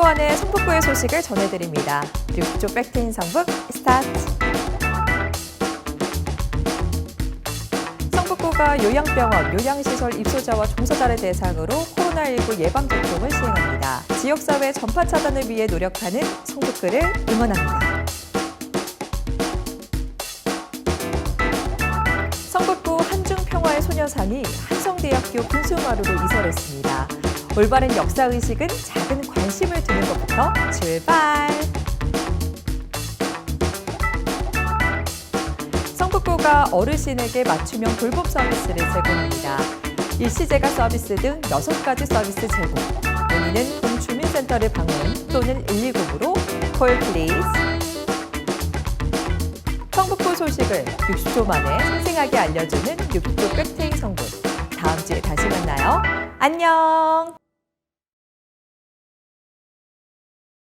안에 성북구의 소식을 전해드립니다. 60조 백트인 성북 스타트. 성북구가 요양병원, 요양시설 입소자와 종사자를 대상으로 코로나19 예방접종을 시행합니다. 지역사회 전파 차단을 위해 노력하는 성북구를 응원합니다. 성북구 한중평화의 소녀상이 한성대학교 군수마루로 이설했습니다. 올바른 역사의식은 작은 관심을 두는 것부터 출발! 성북구가 어르신에게 맞춤형 돌봄 서비스를 제공합니다. 일시제가 서비스 등 6가지 서비스 제공. 문의는 동주민센터를 방문 또는 120으로 콜 플리즈. 성북구 소식을 60초 만에 생생하게 알려주는 60초 백테이 성북. 다음 주에 다시 만나요. 안녕!